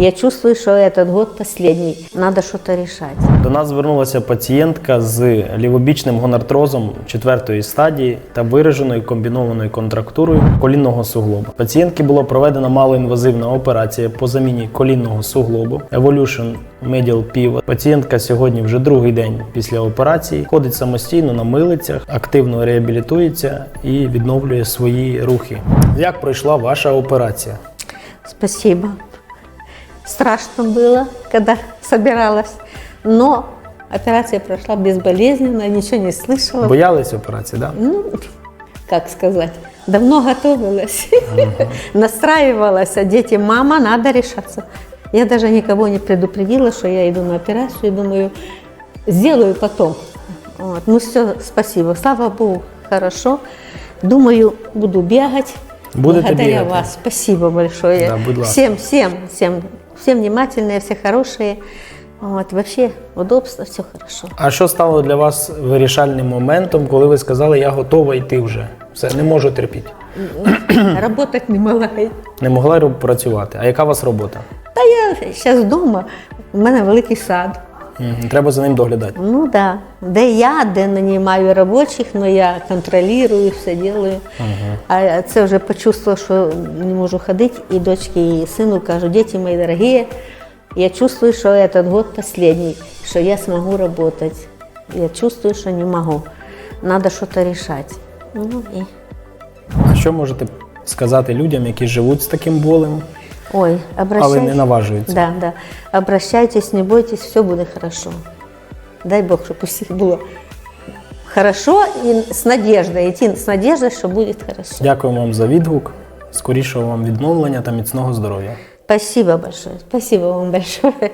Я чувствую, что этот год последний. Надо что-то решать. До нас звернулася пацієнтка з лівобічним гонартрозом четвертої стадії та вираженою комбінованою контрактурою колінного суглобу. Пацієнтки була проведена малоінвазивна операція по заміні колінного суглобу Evolution Medial Pivot. Пацієнтка сьогодні вже другий день після операції ходить самостійно на милицях, активно реабілітується і відновлює свої рухи. Як пройшла ваша операція? Спасибо. Страшно было, когда собиралась, но операция прошла безболезненно, ничего не слышала. Боялись операції, да? Ну, как сказать, давно готовилась, настраивалась, а дети, мама, надо решаться. Я даже никого не предупредила, что я иду на операцию, думаю, сделаю потом. Вот. Ну все, спасибо, слава Богу, хорошо. Думаю, буду бегать. Будете Благодаря бегать. вас, спасибо большое. Да, будь ласка. всем, всем, всем, всем внимательные, все хорошие. Вот, вообще удобство, все хорошо. А що стало для вас вирішальним моментом, коли ви сказали, я готова йти вже? Все, не можу терпіти. Работать не могла. Не могла працювати. А яка у вас робота? Та я зараз вдома, у мене великий сад. Треба за ним доглядати. Ну так. Да. Де я, де нанімаю робочих, але я контролюю, все роблю. А це вже почувствувала, що не можу ходити, і дочки, і сину кажу, діти мої дорогі, я чувствую, що этот год последний, що я смогу работать. Я чувствую, що не можу. Надо щось рішати. Ну, і... А що можете сказати людям, які живуть з таким болем, Ой, обращайтесь. але не наважуються? Да, да. Обращайтесь, не бойтесь, все буде хорошо. Дай Бог, щоб у було хорошо і з надіждою, йти з надіждою, що буде хорошо. Дякуємо вам за відгук. Скорішого вам відновлення та міцного здоров'я. Спасибо большое. Спасибо вам большое.